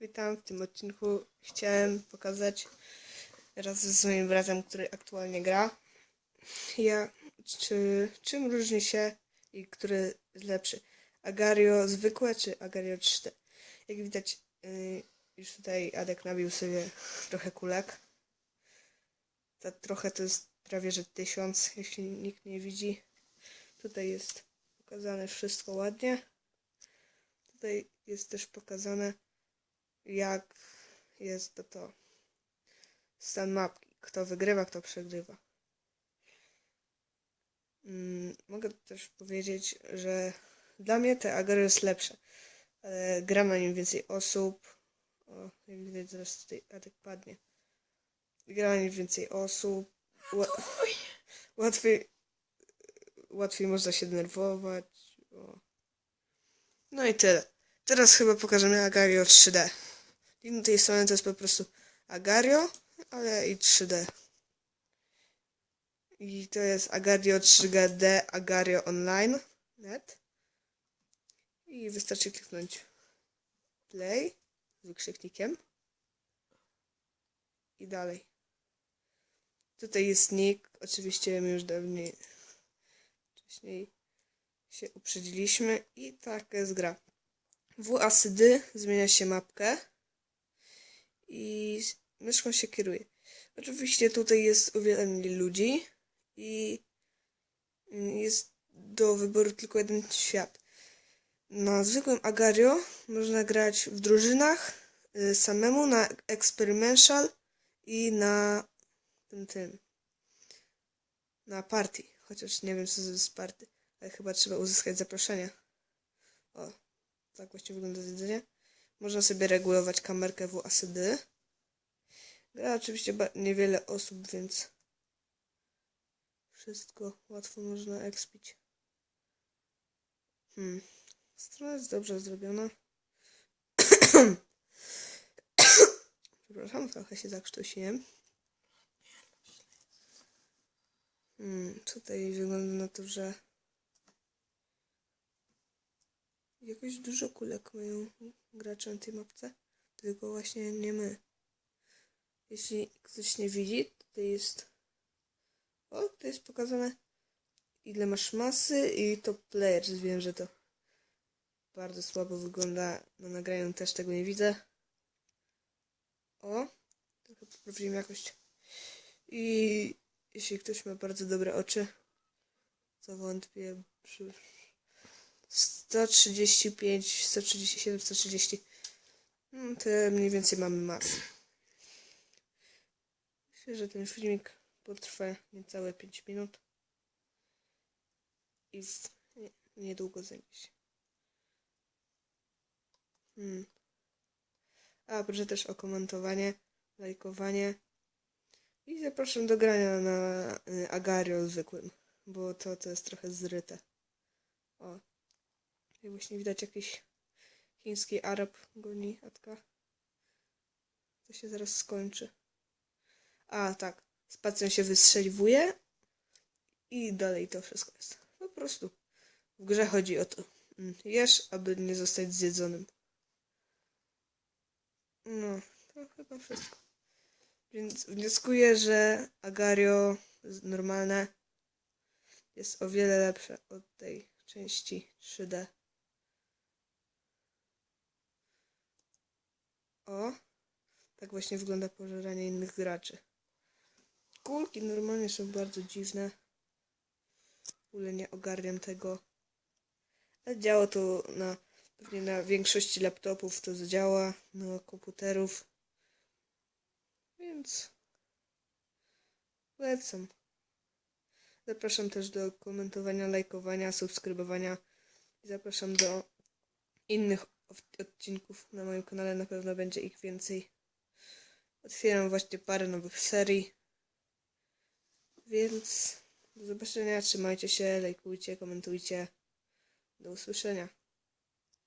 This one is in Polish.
Witam w tym odcinku. Chciałem pokazać raz ze swoim bratem, który aktualnie gra. Ja, czy, czym różni się i który jest lepszy? Agario zwykłe czy Agario 3D? Jak widać, yy, już tutaj Adek nabił sobie trochę kulek. Ta trochę to jest prawie że tysiąc, jeśli nikt nie widzi. Tutaj jest pokazane wszystko ładnie. Tutaj jest też pokazane, jak jest to, to stan mapki. Kto wygrywa, kto przegrywa. Mm, mogę też powiedzieć, że dla mnie te Agaro jest lepsze. Gra na nim więcej osób. O, jak widać, zaraz tutaj Adek padnie. Gra na nim więcej osób. Ła- łatwiej, łatwiej można się denerwować. O. No i tyle. Teraz chyba pokażemy Agario 3D. I tej strony to jest po prostu Agario, ale i 3D. I to jest Agario 3D Agario Online net. I wystarczy kliknąć play z wykrzyknikiem. I dalej. Tutaj jest nick. Oczywiście już dawniej wcześniej się uprzedziliśmy i tak jest gra. W asydy zmienia się mapkę i myszką się kieruje. Oczywiście tutaj jest o wiele mniej ludzi i jest do wyboru tylko jeden świat. Na zwykłym Agario można grać w drużynach y, samemu na Experimental i na tym tym na party, chociaż nie wiem co to jest party, ale chyba trzeba uzyskać zaproszenie. O, tak właśnie wygląda zjedzenie. Można sobie regulować kamerkę w ACD. Gra oczywiście niewiele osób, więc wszystko łatwo można expić. Hmm. Strona jest dobrze zrobiona. Przepraszam, trochę się zakrztusiłem. Hmm, tutaj wygląda na to, że jakoś dużo kulek mają gracze na tej mapce, tylko właśnie nie my. Jeśli ktoś nie widzi, tutaj jest o, to jest pokazane ile masz masy i top players. Wiem, że to bardzo słabo wygląda na nagraniu, też tego nie widzę. O, trochę poprawiłem jakość. I jeśli ktoś ma bardzo dobre oczy, co wątpię, przy 135, 137, 130. No, to mniej więcej mamy masę. Myślę, że ten filmik potrwa niecałe 5 minut. I w, nie, niedługo zajmie się. Hmm. A, proszę też o komentowanie, lajkowanie. I zapraszam do grania na y, Agario zwykłym, bo to, to jest trochę zryte. O. Jak właśnie widać jakiś chiński Arab goni Atka. To się zaraz skończy. A, tak. Spacją się wystrzeliwuje i dalej to wszystko jest. Po prostu w grze chodzi o to. Mm, Jesz, aby nie zostać zjedzonym. No, to chyba wszystko. Więc wnioskuję, że Agario normalne jest o wiele lepsze od tej części 3D. O, tak właśnie wygląda pożeranie innych graczy. Kulki normalnie są bardzo dziwne. W ogóle nie ogarniam tego. Ale działa to na pewnie na większości laptopów to zadziała, na komputerów. Więc lecą. Zapraszam też do komentowania, lajkowania, subskrybowania. Zapraszam do innych odcinków na moim kanale. Na pewno będzie ich więcej. Otwieram właśnie parę nowych serii. Więc do zobaczenia. Trzymajcie się, lajkujcie, komentujcie. Do usłyszenia.